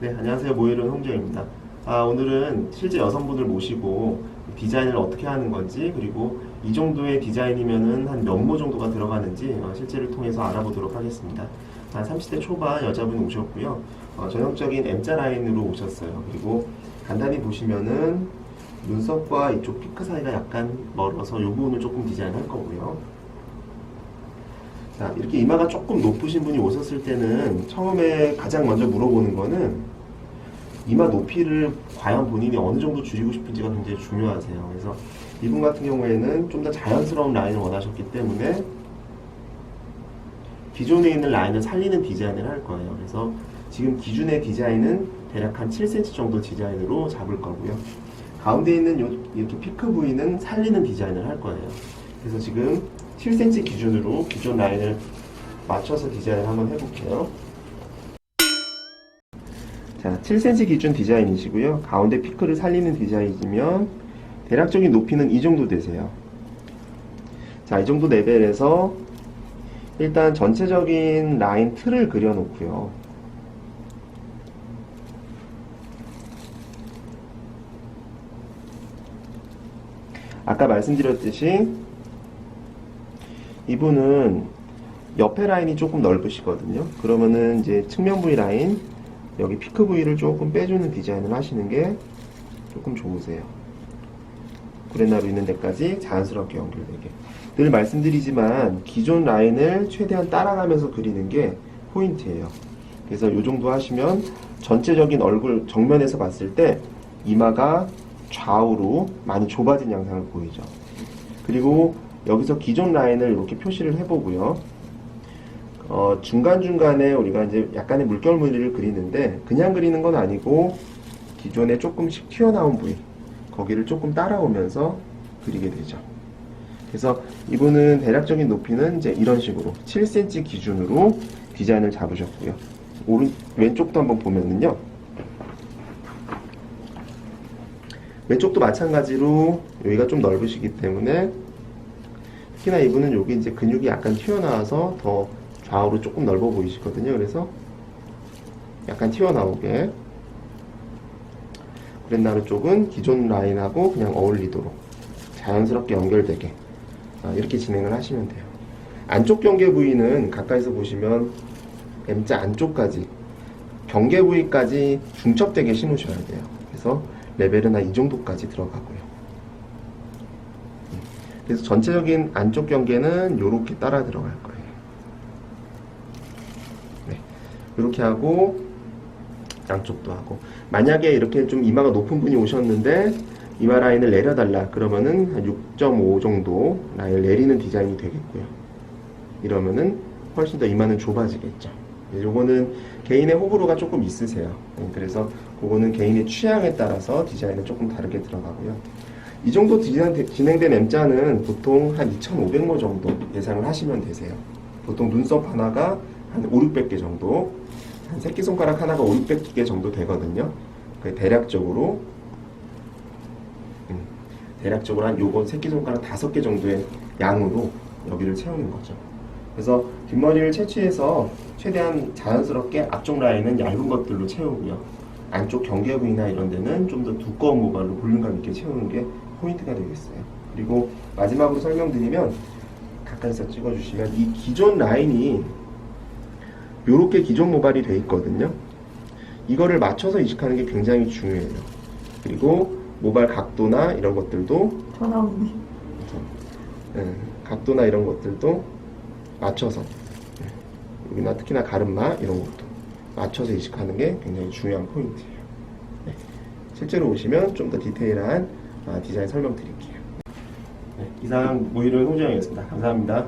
네, 안녕하세요. 모이른 홍정입니다. 아, 오늘은 실제 여성분을 모시고 디자인을 어떻게 하는 건지 그리고 이 정도의 디자인이면은 한 몇 모 정도가 들어가는지 어, 실제를 통해서 알아보도록 하겠습니다. 한 30대 초반 여자분 오셨고요. 어, 전형적인 M자 라인으로 오셨어요. 그리고 간단히 보시면은 눈썹과 이쪽 피크 사이가 약간 멀어서 이 부분을 조금 디자인할 거고요. 자, 이렇게 이마가 조금 높으신 분이 오셨을 때는 처음에 가장 먼저 물어보는 거는 이마 높이를 과연 본인이 어느 정도 줄이고 싶은지가 굉장히 중요하세요. 그래서 이분 같은 경우에는 좀 더 자연스러운 라인을 원하셨기 때문에 기존에 있는 라인을 살리는 디자인을 할 거예요. 그래서 지금 기준의 디자인은 대략 한 7cm 정도 디자인으로 잡을 거고요. 가운데 있는 요, 이렇게 피크 부위는 살리는 디자인을 할 거예요. 그래서 지금 7cm 기준으로 기존 라인을 맞춰서 디자인을 한번 해볼게요. 자, 7cm 기준 디자인이시고요. 가운데 피크를 살리는 디자인이면 대략적인 높이는 이 정도 되세요. 자, 이 정도 레벨에서 일단 전체적인 라인 틀을 그려놓고요. 아까 말씀드렸듯이 이분은 옆에 라인이 조금 넓으시거든요. 그러면은 이제 측면 부위 라인 여기 피크 부위를 조금 빼주는 디자인을 하시는 게 조금 좋으세요. 구레나루 있는 데까지 자연스럽게 연결되게. 늘 말씀드리지만 기존 라인을 최대한 따라가면서 그리는 게 포인트예요. 그래서 이 정도 하시면 전체적인 얼굴 정면에서 봤을 때 이마가 좌우로 많이 좁아진 양상을 보이죠. 그리고 여기서 기존 라인을 이렇게 표시를 해보고요. 어, 중간중간에 우리가 이제 약간의 물결 무늬를 그리는데 그냥 그리는 건 아니고 기존에 조금씩 튀어나온 부위 거기를 조금 따라오면서 그리게 되죠. 그래서 이분은 대략적인 높이는 이제 이런 식으로 7cm 기준으로 디자인을 잡으셨고요. 오른 왼쪽도 한번 보면은요. 왼쪽도 마찬가지로 여기가 좀 넓으시기 때문에 특히나 이분은 여기 이제 근육이 약간 튀어나와서 더 좌우로 조금 넓어 보이시거든요. 그래서 약간 튀어나오게 브랜나루 쪽은 기존 라인하고 그냥 어울리도록 자연스럽게 연결되게 아, 이렇게 진행을 하시면 돼요. 안쪽 경계 부위는 가까이서 보시면 M자 안쪽까지 경계 부위까지 중첩되게 심으셔야 돼요. 그래서 레벨은 한 이 정도까지 들어가고요. 음, 그래서 전체적인 안쪽 경계는 이렇게 따라 들어갈 거예요. 네, 이렇게 하고 양쪽도 하고 만약에 이렇게 좀 이마가 높은 분이 오셨는데 이마 라인을 내려달라 그러면은 한 6.5 정도 라인을 내리는 디자인이 되겠고요. 이러면은 훨씬 더 이마는 좁아지겠죠. 네, 요거는 개인의 호불호가 조금 있으세요. 네, 그래서 그거는 개인의 취향에 따라서 디자인은 조금 다르게 들어가고요. 이 정도 진행된 M자는 보통 한 2,500모 정도 예상을 하시면 되세요. 보통 눈썹 하나가 한 5, 600개 정도, 한 새끼손가락 하나가 5, 600개 정도 되거든요. 그 대략적으로, 음, 대략적으로 한 요건 새끼손가락 5개 정도의 양으로 여기를 채우는 거죠. 그래서 뒷머리를 채취해서 최대한 자연스럽게 앞쪽 라인은 얇은 것들로 채우고요. 안쪽 경계 부위나 이런 데는 좀 더 두꺼운 모발로 볼륨감 있게 채우는 게 포인트가 되겠어요. 그리고 마지막으로 설명드리면 가까이서 찍어주시면 이 기존 라인이 이렇게 기존 모발이 돼 있거든요. 이거를 맞춰서 이식하는 게 굉장히 중요해요. 그리고 모발 각도나 이런 것들도 전화오네. 예, 각도나 이런 것들도 맞춰서 예, 여기나 특히나 가르마 이런 것도 맞춰서 이식하는 게 굉장히 중요한 포인트예요. 네, 실제로 오시면 좀 더 디테일한 아, 디자인 설명 드릴게요. 네, 이상 모의를 홍정이었습니다. 감사합니다.